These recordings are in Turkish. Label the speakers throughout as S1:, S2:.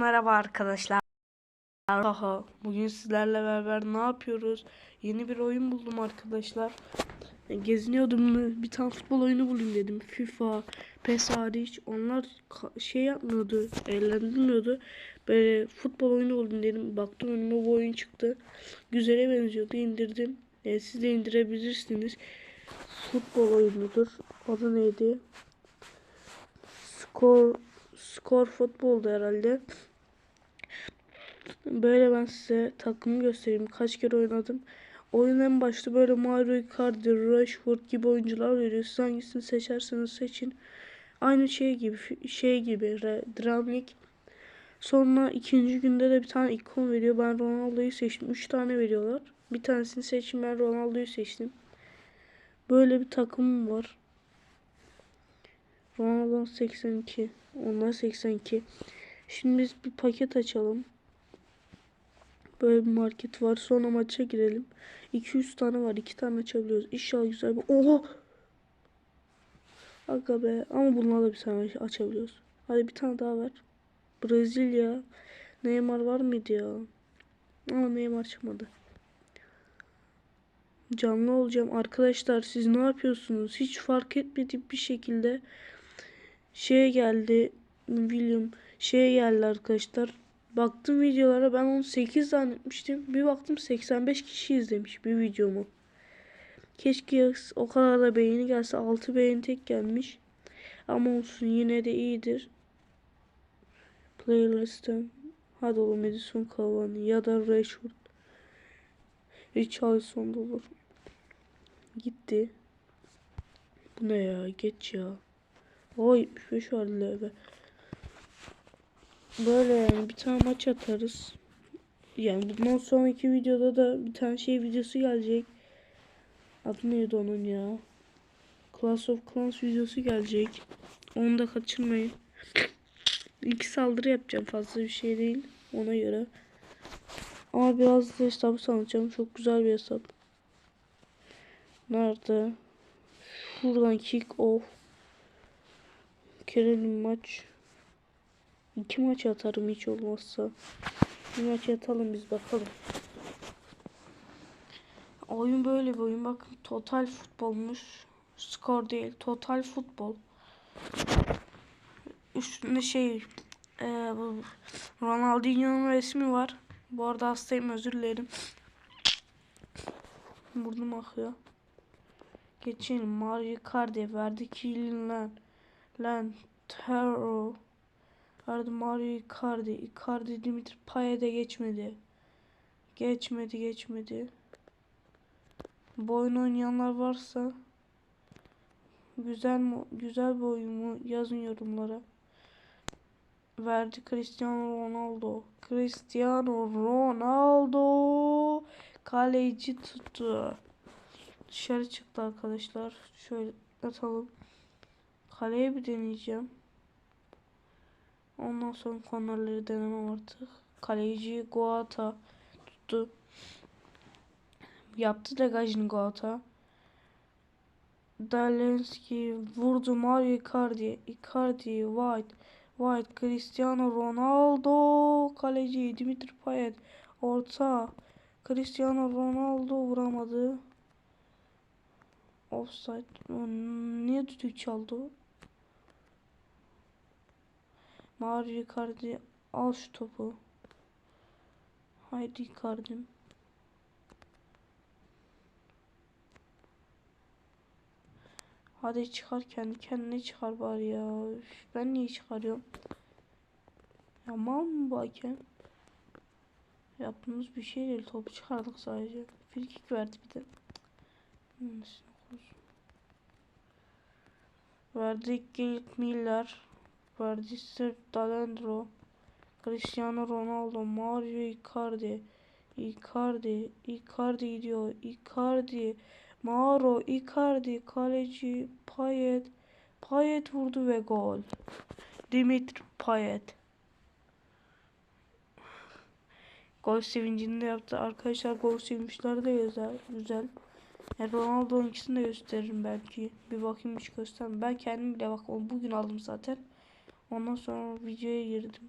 S1: Merhaba arkadaşlar. Aha, bugün sizlerle beraber ne yapıyoruz? Yeni bir oyun buldum arkadaşlar. Geziniyordum bir tane futbol oyunu bulayım dedim. FIFA, PES hariç onlar şey yapmıyordu, eğlendirmiyordu. Böyle futbol oyunu buldum dedim. Baktım önüme bu oyun çıktı. Güzele benziyordu, indirdim. E, siz de indirebilirsiniz. Futbol oyunudur. Adı neydi? Skor Skor futboldu herhalde. Böyle ben size takımı göstereyim. Kaç kere oynadım. Oyun en başta böyle Mario Icardi, Rashford gibi oyuncular veriyor. Siz hangisini seçerseniz seçin. Aynı şey gibi şey gibi Dream League. Sonra ikinci günde de bir tane ikon veriyor. Ben Ronaldo'yu seçtim. Üç tane veriyorlar. Bir tanesini seçtim. Ben Ronaldo'yu seçtim. Böyle bir takımım var. Ronaldo 82. Onlar 82. Şimdi biz bir paket açalım. Böyle bir market var. Sonra maça girelim. 200 tane var. 2 tane açabiliyoruz. İnşallah güzel bir... Oha! Aga be. Ama bunlarla bir tane açabiliyoruz. Hadi bir tane daha ver. Brezilya. Neymar var mıydı ya? Ama Neymar çıkmadı. Canlı olacağım. Arkadaşlar siz ne yapıyorsunuz? Hiç fark etmediğim bir şekilde şeye geldi. William şeye geldi arkadaşlar. Baktım videolara ben onu 8 zannetmiştim. Bir baktım 85 kişi izlemiş bir videomu. Keşke o kadar da beğeni gelse 6 beğeni tek gelmiş. Ama olsun yine de iyidir. Playlist'ten hadi oğlum Edison Cavani ya da Rashford. Richarlison da olur. Gitti. Bu ne ya? Geç ya. O 75 var be. Böyle yani bir tane maç atarız. Yani bundan sonraki videoda da bir tane şey videosu gelecek. Adı neydi onun ya? Class of Clans videosu gelecek. Onu da kaçırmayın. İki saldırı yapacağım fazla bir şey değil. Ona göre. Ama biraz da hesabı sanacağım. Çok güzel bir hesap. Nerede? Şuradan kick off. Kerelim maç. İki maç atarım hiç olmazsa. Bir maç atalım biz bakalım. Oyun böyle bir oyun. Bakın total futbolmuş. Skor değil. Total futbol. Üstünde şey e, bu Ronaldinho'nun resmi var. Bu arada hastayım özür dilerim. Burnum akıyor. Geçelim. Mario Icardi verdi kilin lan. Lan Terror. Arada Mario Icardi. Icardi Dimitri Payet'e geçmedi. Geçmedi geçmedi. Bu oyun oynayanlar varsa güzel mi güzel bir oyun mu yazın yorumlara. Verdi Cristiano Ronaldo. Cristiano Ronaldo kaleci tuttu. Dışarı çıktı arkadaşlar. Şöyle atalım. Kaleye bir deneyeceğim. Ondan sonra kornerleri denemem artık. Kaleci Guata tuttu. Yaptı degajını Guata. Dalenski vurdu Mario Icardi. Icardi, White, White, Cristiano Ronaldo, kaleci Dimitri Payet, orta, Cristiano Ronaldo vuramadı. Offside. Niye düdük çaldı? Mario Icardi al şu topu. Haydi Icardi'm. Hadi çıkar kendi kendine çıkar bari ya. Üf, ben niye çıkarıyorum? Ya mal mı hakem? Yaptığımız bir şey değil. Topu çıkardık sadece. Frikik verdi bir de. Verdik Gerrit Miller. Verdi Sırp Dalendro. Cristiano Ronaldo. Mario Icardi. Icardi. Icardi gidiyor. Icardi. Mauro Icardi kaleci Payet Payet vurdu ve gol. Dimitri Payet. Gol sevincini de yaptı. Arkadaşlar gol sevinçleri de güzel. güzel. Yani Ronaldo'nun ikisini de gösteririm belki. Bir bakayım hiç göstermem. Ben kendim bile bak bugün aldım zaten. Ondan sonra videoya girdim.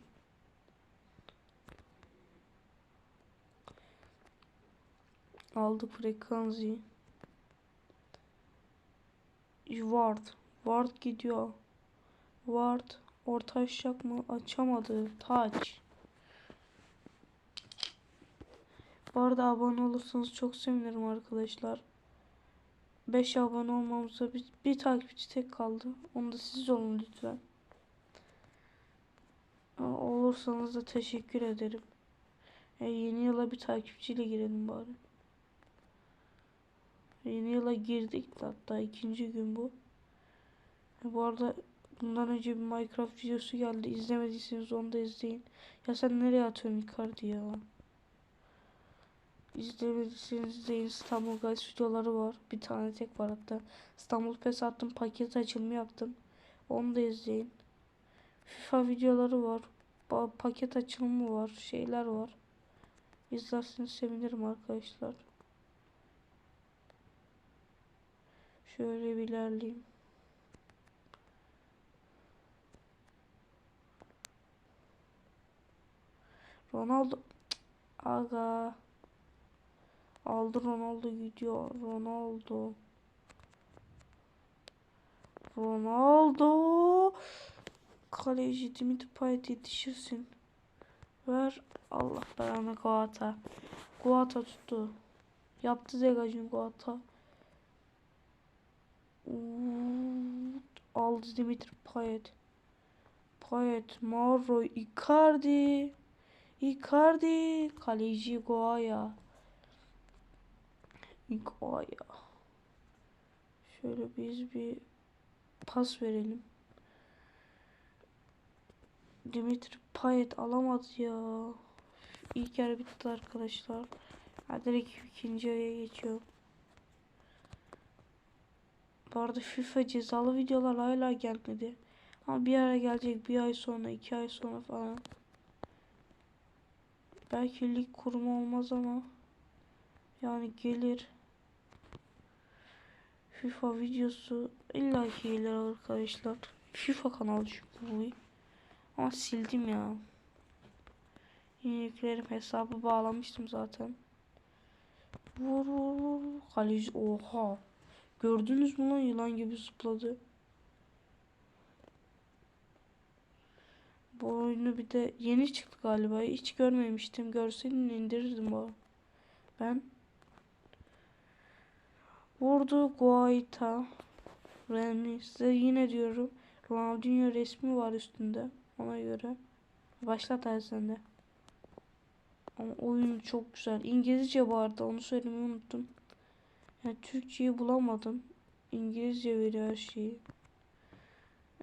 S1: Aldık frekansı. Ward. Ward gidiyor. Ward orta açacak mı? Açamadı. Taç. Bu arada abone olursanız çok sevinirim arkadaşlar. 5 abone olmamıza bir, bir takipçi tek kaldı. Onu da siz olun lütfen. Olursanız da teşekkür ederim. E, yeni yıla bir takipçiyle girelim bari. Yeni yıla girdik hatta ikinci gün bu. E, bu arada bundan önce bir Minecraft videosu geldi. İzlemediyseniz onu da izleyin. Ya sen nereye atıyorsun Icardi ya? İzlemediyseniz izleyin. İstanbul Guys videoları var. Bir tane tek var hatta. İstanbul Pes attım. Paket açılımı yaptım. Onu da izleyin. FIFA videoları var. Pa- paket açılımı var. Şeyler var. İzlerseniz sevinirim arkadaşlar. Şöyle bir ilerleyeyim. Ronaldo. Aga. Aldı Ronaldo gidiyor. Ronaldo. Ronaldo. Kaleci Dimitri Payet yetişirsin. Ver. Allah belanı Guata. Guata tuttu. Yaptı degajın Guata. Aldı Dimitri Payet. Payet, Mauro, Icardi. Icardi. Kaleci Goya. Goya. Şöyle biz bir pas verelim. Dimitri Payet alamadı ya. İlk yarı bitti arkadaşlar. Ha, direkt ikinci yarıya geçiyor. Bu arada FIFA cezalı videolar hala gelmedi. Ama bir ara gelecek. Bir ay sonra, iki ay sonra falan. Belki lig kurumu olmaz ama. Yani gelir. FIFA videosu illaki gelir arkadaşlar. FIFA kanalı çünkü bu. Ama sildim ya. Yine yüklerim hesabı bağlamıştım zaten. Vur vur vur. Kaleci oha. Gördünüz mü lan yılan gibi zıpladı. Bu oyunu bir de yeni çıktı galiba. Hiç görmemiştim. Görseydim indirirdim bu. Ben vurdu Guaita. Remy size yine diyorum. Ronaldinho resmi var üstünde. Ona göre. Başlat de. Ama oyun çok güzel. İngilizce vardı. Onu söylemeyi unuttum. Yani Türkçeyi bulamadım. İngilizce veriyor her şeyi.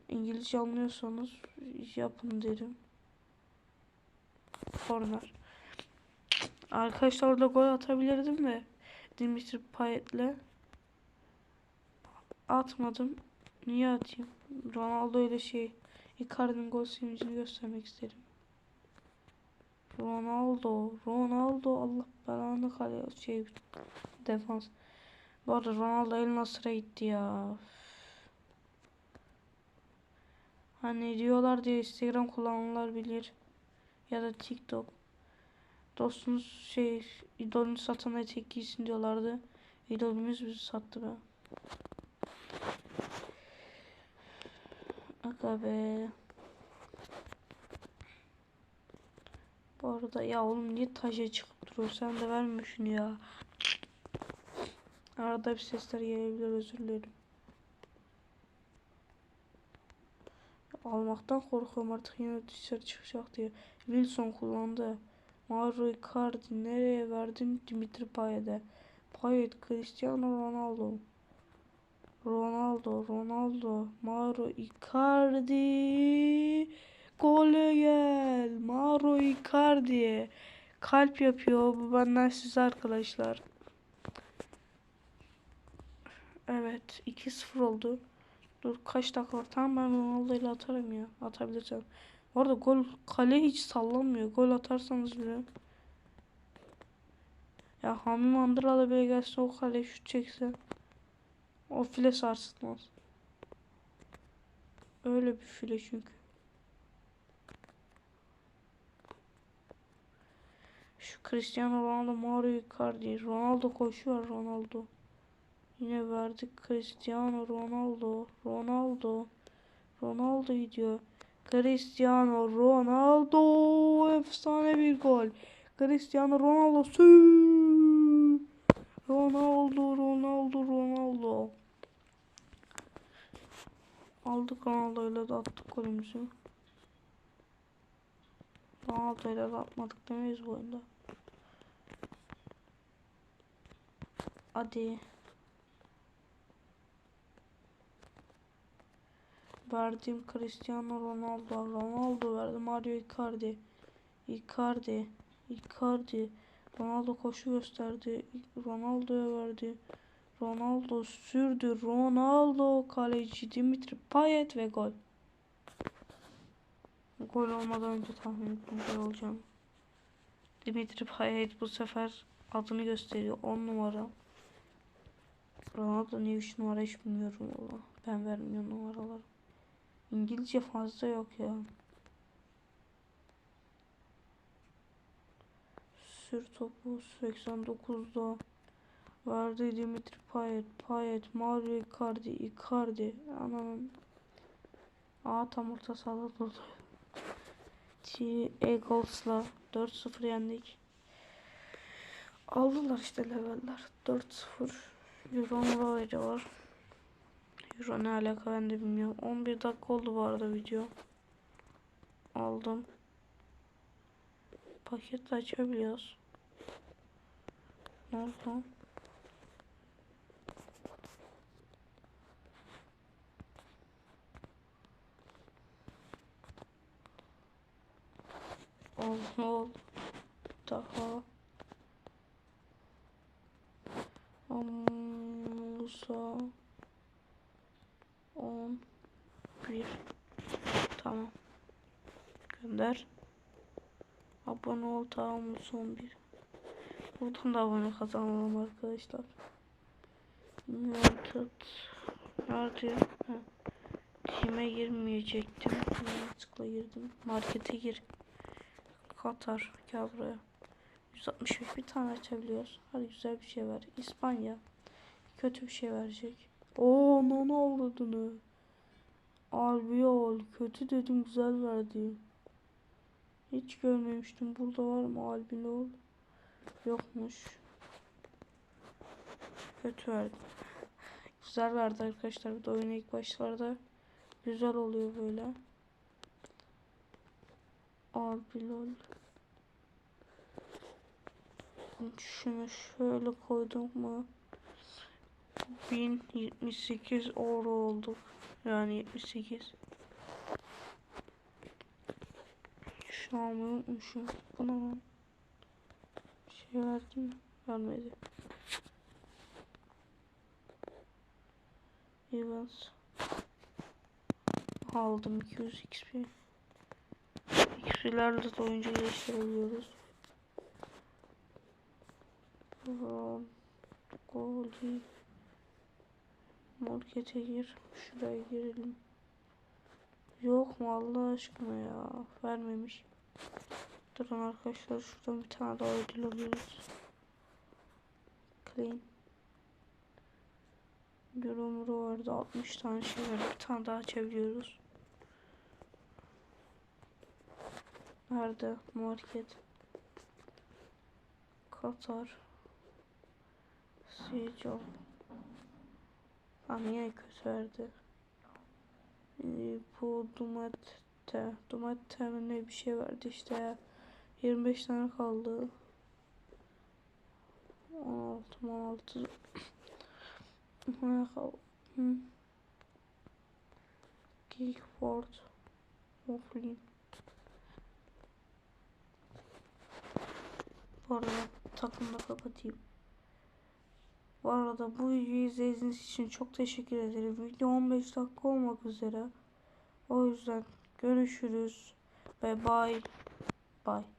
S1: İngilizce anlıyorsanız yapın derim. Corner. Arkadaşlar orada gol atabilirdim de. Dimitri Payet'le. Atmadım. Niye atayım? Ronaldo ile şey. Icardi'nin gol sevincini göstermek istedim. Ronaldo. Ronaldo. Allah belanı kale şey defans. Bu arada Ronaldo El Nasır'a gitti ya. Hani diyorlar diye Instagram kullananlar bilir. Ya da TikTok. Dostunuz şey idolünü satan etek giysin diyorlardı. İdolümüz bizi sattı be. Aga be. Bu arada ya oğlum niye taşa çıkıp duruyor? Sen de verme ya. Arada bir sesler gelebilir özür dilerim. Almaktan korkuyorum artık yine dışarı çıkacak diye. Wilson kullandı. Mauro Icardi nereye verdin Dimitri Payet'e? Payet Cristiano Ronaldo. Ronaldo, Ronaldo, Mauro Icardi. Gole gel. Mauro Icardi. Kalp yapıyor. Bu benden size arkadaşlar. Evet. 2-0 oldu. Dur kaç dakika var? Tamam ben Ronaldo ile atarım ya. Atabilirsem. Bu arada gol kale hiç sallanmıyor. Gol atarsanız bile. Ya Hami Mandıralı bile gelse o kale şut çekse. O file sarsılmaz. Öyle bir file çünkü. Şu Cristiano Ronaldo, Mario Icardi, Ronaldo koşuyor Ronaldo. Yine verdik Cristiano Ronaldo, Ronaldo, Ronaldo gidiyor. Cristiano Ronaldo efsane bir gol. Cristiano Ronaldo sü. Ronaldo, Ronaldo, Ronaldo. Aldık Ronaldo'yla da attık golümüzü. Ronaldo'yla da atmadık demeyiz bu oyunda. Hadi. Verdim Cristiano Ronaldo. Ronaldo verdim Mario Icardi. Icardi. Icardi. Ronaldo koşu gösterdi. Ronaldo'ya verdi. Ronaldo sürdü. Ronaldo kaleci Dimitri Payet ve gol. Gol olmadan önce tahmin ettim gol olacağını. Dimitri Payet bu sefer adını gösteriyor. 10 numara. Ronaldo niye 3 numara hiç bilmiyorum valla. Ben vermiyorum numaraları. İngilizce fazla yok ya. Sür topu 89'da. Verdi Dimitri Payet. Payet. Mario Icardi. Icardi. Ananın. Aa tam orta sahada durdu. Eagles'la 4-0 yendik. Aldılar işte leveller. 4-0. Euro mu veriyorlar. Euro ne alaka ben de bilmiyorum. 11 dakika oldu bu arada video. Aldım. Paket açabiliyoruz. Ne oldu? Ol, ol. Daha. Musa. 10 1 Tamam. Gönder. Abone ol tamam son bir. Buradan da abone kazanalım arkadaşlar. United. Nerede? Time girmeyecektim. Yanlışlıkla girdim. Markete gir. Katar. Gel buraya. 165 bir tane açabiliyoruz. Hadi güzel bir şey ver. İspanya. Kötü bir şey verecek. Oo nana avradını. Albiol. Kötü dedim güzel verdi. Hiç görmemiştim. Burada var mı Albiol? Yokmuş. Kötü verdi. Güzel verdi arkadaşlar. Bir de oyun ilk başlarda güzel oluyor böyle. Albilol. Şunu şöyle koydum mu? 1078 euro olduk. Yani 78. Şu an unutmuşum. Buna bir şey verdim mi? Vermedi. Evans. Aldım 200 XP. XP'lerle de oyuncu geliştirebiliyoruz. Golü. Markete gir. Şuraya girelim. Yok mu Allah aşkına ya. Vermemiş. Durun arkadaşlar şuradan bir tane daha ödül alıyoruz. Clean. Yorumlu vardı 60 tane şey var. Bir tane daha çeviriyoruz. Nerede? Market. Katar. Yine kötü verdi. Ee, bu Dumatte. Dumatte mi ne bir şey verdi işte ya. 25 tane kaldı. 16 16 Ne kaldı? Hı. Geekford. Oflin. Bu arada takımda kapatayım. Bu arada bu videoyu izlediğiniz için çok teşekkür ederim. Video 15 dakika olmak üzere. O yüzden görüşürüz ve bye bye.